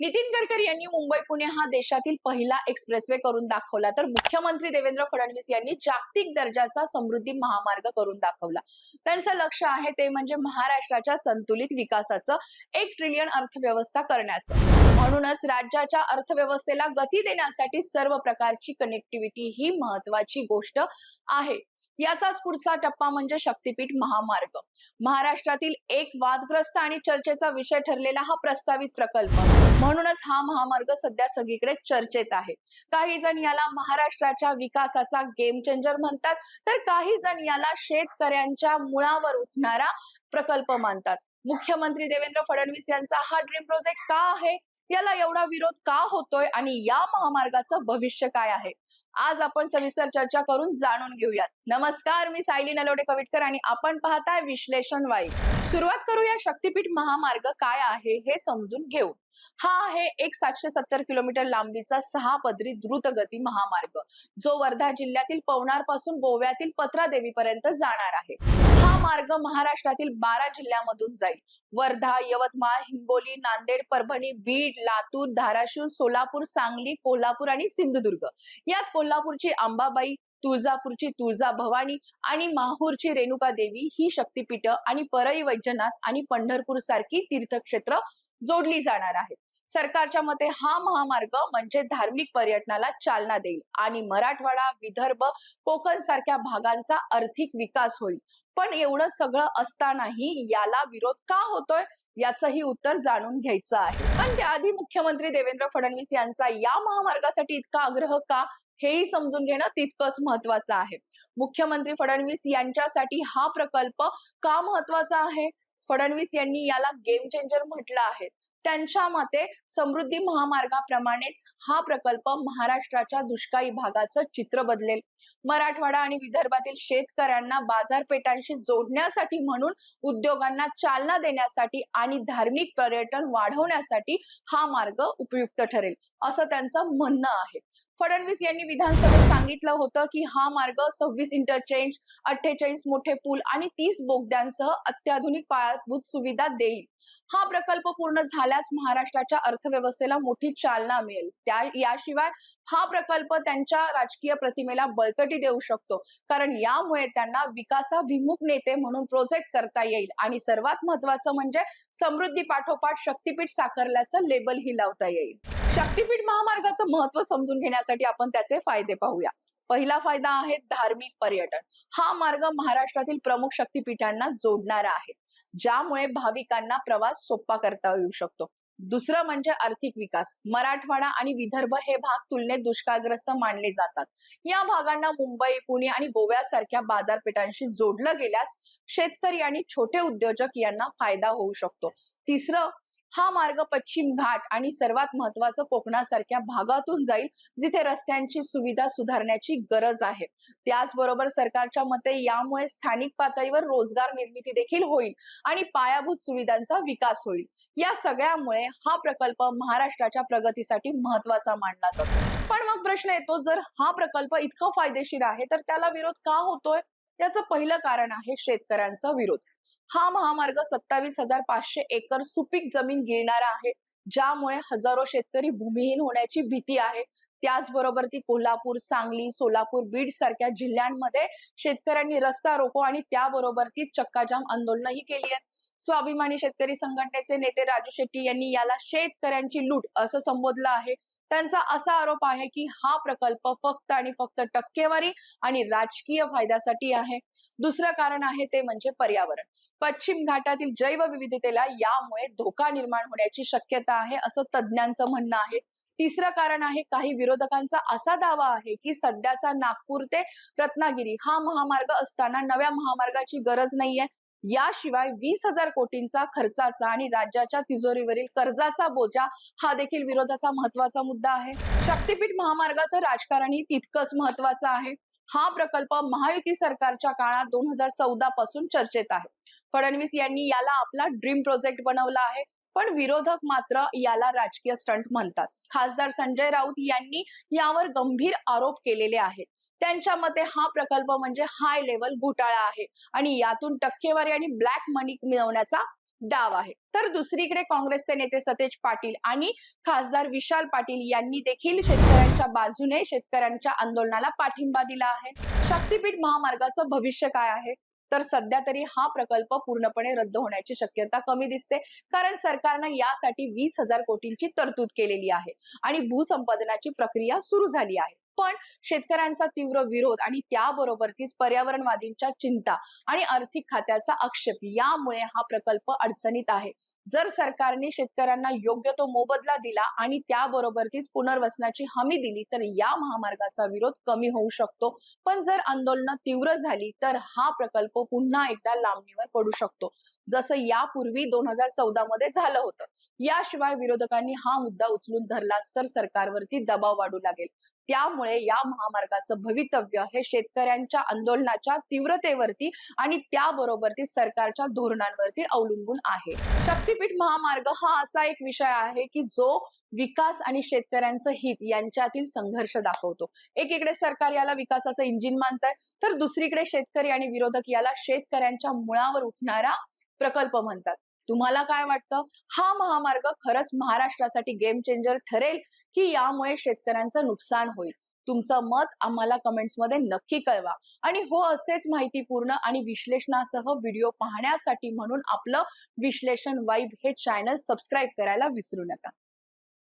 नितीन गडकरी यांनी मुंबई पुणे हा देशातील पहिला एक्सप्रेसवे करून दाखवला. तर मुख्यमंत्री देवेंद्र फडणवीस यांनी जागतिक दर्जाचा समृद्धी महामार्ग करून दाखवला. त्यांचं लक्ष आहे ते म्हणजे महाराष्ट्राच्या संतुलित विकासाचं एक ट्रिलियन अर्थव्यवस्था करण्याचं. म्हणूनच राज्याच्या अर्थव्यवस्थेला गती देण्यासाठी सर्व प्रकारची कनेक्टिव्हिटी ही महत्वाची गोष्ट आहे. याचाच पुढचा टप्पा म्हणजे शक्तीपीठ महामार्ग. महाराष्ट्रातील एक वादग्रस्त आणि चर्चेचा विषय ठरलेला हा प्रस्तावित प्रकल्प. म्हणूनच हा महामार्ग सध्या सगळीकडे चर्चेत आहे. काही जण याला महाराष्ट्राच्या विकासाचा गेम चेंजर म्हणतात तर काही जण याला शेतकऱ्यांच्या मुळावर उठणारा प्रकल्प मानतात. मुख्यमंत्री देवेंद्र फडणवीस यांचा हा ड्रीम प्रोजेक्ट का आहे? याला एवढा विरोध का होतोय आणि या महामार्गाचं भविष्य काय आहे? आज आपण सविस्तर चर्चा करून जाणून घेऊयात. नमस्कार मी सायली नलोडे कविटकर आणि आपण पाहताय विश्लेषण वाई. सुरुवात करूया शक्तीपीठ महामार्ग काय आहे हे समजून घेऊ हा आहे एक सातशे सत्तर किलोमीटर लांबीचा सहा पदरी द्रुतगती महामार्ग जो वर्धा जिल्ह्यातील पवनारपासून गोव्यातील पत्रादेवीपर्यंत जाणार आहे. हा मार्ग महाराष्ट्रातील बारा जिल्ह्यामधून जाईल. वर्धा यवतमाळ हिंगोली नांदेड परभणी बीड लातूर धाराशिव सोलापूर सांगली कोल्हापूर आणि सिंधुदुर्ग. यात कोल्हापूरची अंबाबाई तुळजापूरची तुळजा भवानी आणि माहूरची रेणुका देवी ही शक्तीपीठ आणि परळी वैजनाथ आणि पंढरपूर सारखी तीर्थक्षेत्र जोडली जाणार आहेत सरकारच्या मते हा महामार्ग म्हणजे धार्मिक पर्यटनाला चालना देईल आणि मराठवाडा विदर्भ कोकण सारख्या भागांचा आर्थिक विकास होईल. पण एवढं सगळं असतानाही याला विरोध का होतोय? याचंही उत्तर जाणून घ्यायचं आहे. पण त्याआधी मुख्यमंत्री देवेंद्र फडणवीस यांचा या महामार्गासाठी इतका आग्रह का? हेही समजून घेणं तितकंच महत्वाचं आहे. मुख्यमंत्री फडणवीस यांच्यासाठी हा प्रकल्प का महत्त्वाचा आहे? फडणवीस यांनी याला गेम चेंजर म्हटलं आहे. त्यांच्या मते समृद्धी महामार्गाप्रमाणेच हा प्रकल्प महाराष्ट्राच्या दुष्काळी भागाचं चित्र बदलेल. मराठवाडा आणि विदर्भातील शेतकऱ्यांना बाजारपेठांशी जोडण्यासाठी म्हणून उद्योगांना चालना देण्यासाठी आणि धार्मिक पर्यटन वाढवण्यासाठी हा मार्ग उपयुक्त ठरेल असं त्यांचं म्हणणं आहे. फडणवीस यांनी विधानसभेत सांगितलं होतं की हा मार्ग सव्वीस इंटरचेंज अठ्ठेचाळीस मोठे पूल आणि तीस बोगद्यांसह अत्याधुनिक पायाभूत सुविधा देईल. हा प्रकल्प पूर्ण झाल्यास महाराष्ट्राच्या अर्थव्यवस्थेला मोठी चालना मिळेल. त्या याशिवाय हा प्रकल्प त्यांच्या राजकीय प्रतिमेला बळकटी देऊ शकतो. कारण यामुळे त्यांना विकासाभिमुख नेते म्हणून प्रोजेक्ट करता येईल. आणि सर्वात महत्वाचं म्हणजे समृद्धी पाठोपाठ शक्तीपीठ साकारल्याचं लेबलही लावता येईल. शक्तीपीठ महामार्गाचं महत्त्व समजून घेण्यासाठी आपण त्याचे फायदे पाहूया. पहिला फायदा आहे धार्मिक पर्यटन. हा मार्ग महाराष्ट्रातील प्रमुख शक्तीपीठांना जोडणारा आहे. ज्यामुळे भाविकांना प्रवास सोपा करता येऊ शकतो. दुसरं म्हणजे आर्थिक विकास. मराठवाडा आणि विदर्भ हे भाग तुलनेत दुष्काळग्रस्त मानले जातात. या भागांना मुंबई पुणे आणि गोव्यासारख्या बाजारपेठांशी जोडलं गेल्यास शेतकरी आणि छोटे उद्योजक यांना फायदा होऊ शकतो. तिसरं हा मार्ग पश्चिम घाट आणि सर्वात महत्वाचं कोकणासारख्या भागातून जाईल जिथे रस्त्यांची सुविधा सुधारण्याची गरज आहे. त्याचबरोबर सरकारच्या मते यामुळे स्थानिक पातळीवर रोजगार निर्मिती देखील होईल आणि पायाभूत सुविधांचा विकास होईल. या सगळ्यामुळे हा प्रकल्प महाराष्ट्राच्या प्रगतीसाठी महत्त्वाचा मानला जातो. पण मग प्रश्न येतो जर हा प्रकल्प इतका फायदेशीर आहे तर त्याला विरोध का होतोय? याचं पहिलं कारण आहे शेतकऱ्यांचा विरोध. हा महामार्ग सत्तावीस हजार पाचशे एकर सुपीक जमीन गिळणारा आहे. ज्यामुळे हजारो शेतकरी भूमिहीन होण्याची भीती आहे. त्याचबरोबर ती कोल्हापूर सांगली सोलापूर बीड सारख्या जिल्ह्यांमध्ये शेतकऱ्यांनी रस्ता रोको आणि त्याबरोबर ती चक्काजाम आंदोलनही केली आहेत. स्वाभिमानी शेतकरी संघटनेचे नेते राजू शेट्टी यांनी याला शेतकऱ्यांची लूट असं संबोधलं आहे. त्यांचा असा आरोप आहे की हा प्रकल्प फक्त आणि फक्त टक्केवारी आणि राजकीय फायद्यासाठी आहे. दुसरं कारण आहे ते म्हणजे पर्यावरण. पश्चिम घाटातील जैवविविधतेला यामुळे धोका निर्माण होण्याची शक्यता आहे असं तज्ज्ञांचं म्हणणं आहे. तिसरं कारण आहे काही विरोधकांचा असा दावा आहे की सध्याचा नागपूर ते रत्नागिरी हा महामार्ग असताना नव्या महामार्गाची गरज नाहीये. याशिवाय वीस हजार कोटींचा खर्चाचा आणि राज्याच्या तिजोरीवरील कर्जाचा बोजा हा देखील विरोधाचा महत्त्वाचा मुद्दा आहे. शक्तीपीठ महामार्गाचं राजकारणही तितकंच महत्वाचं आहे. हा प्रकल्प महायुती सरकारच्या काळात दोन हजार चौदा पासून चर्चेत आहे. फडणवीस यांनी याला आपला ड्रीम प्रोजेक्ट बनवला आहे पण विरोधक मात्र याला राजकीय स्टंट म्हणतात. खासदार संजय राऊत यांनी यावर गंभीर आरोप केलेले आहेत. त्यांच्या मते हा प्रकल्प म्हणजे हाय लेवल घोटाळा आहे. आणि यातून टक्केवारी आणि ब्लॅक मनी मिळवण्याचा डाव आहे. तर दुसरीकडे काँग्रेसचे नेते सतेज पाटील आणि खासदार विशाल पाटील यांनी देखील शेतकऱ्यांच्या बाजूने शेतकऱ्यांच्या आंदोलनाला पाठिंबा दिला आहे. शक्तीपीठ महामार्गाचं भविष्य काय आहे? तर सध्या तरी हा प्रकल्प पूर्णपणे रद्द होण्याची शक्यता कमी दिसते. कारण सरकारनं यासाठी वीस हजार कोटींची तरतूद केलेली आहे. आणि भूसंपादनाची प्रक्रिया सुरू झाली आहे. पण शेतकऱ्यांचा तीव्र विरोध आणि त्याबरोबरतीच पर्यावरणवादींच्या चिंता आणि आर्थिक खात्याचा आक्षेप यामुळे हा प्रकल्प अडचणीत आहे. जर सरकारने शेतकऱ्यांना योग्य तो मोबदला दिला आणि त्याबरोबरतीच पुनर्वसनाची हमी दिली तर या महामार्गाचा विरोध कमी होऊ शकतो. पण जर आंदोलनं तीव्र झाली तर हा प्रकल्प पुन्हा एकदा लांबणीवर पडू शकतो. जसं यापूर्वी दोन हजार चौदा मध्ये झालं होतं. याशिवाय विरोधकांनी हा मुद्दा उचलून धरलाच तर सरकारवरती दबाव वाढू लागेल. त्यामुळे या महामार्गाचं भवितव्य हे शेतकऱ्यांच्या आंदोलनाच्या तीव्रतेवरती आणि त्याबरोबरती सरकारच्या धोरणांवरती अवलंबून आहे. शक्तीपीठ महामार्ग हा असा एक विषय आहे की जो विकास आणि शेतकऱ्यांचं हित यांच्यातील संघर्ष दाखवतो. एकीकडे सरकार याला विकासाचं इंजिन मानत आहे तर दुसरीकडे शेतकरी आणि विरोधक याला शेतकऱ्यांच्या मुळावर उठणारा प्रकल्प म्हणतात. तुम्हाला काय वाटतं? हा महामार्ग खरंच महाराष्ट्रासाठी गेम चेंजर ठरेल की यामुळे शेतकऱ्यांचं नुकसान होईल? तुमचं मत आम्हाला कमेंट्समध्ये नक्की कळवा. आणि हो असेच माहितीपूर्ण आणि विश्लेषणासह व्हिडिओ पाहण्यासाठी म्हणून आपलं विश्लेषण वाईब हे चॅनल सबस्क्राईब करायला विसरू नका.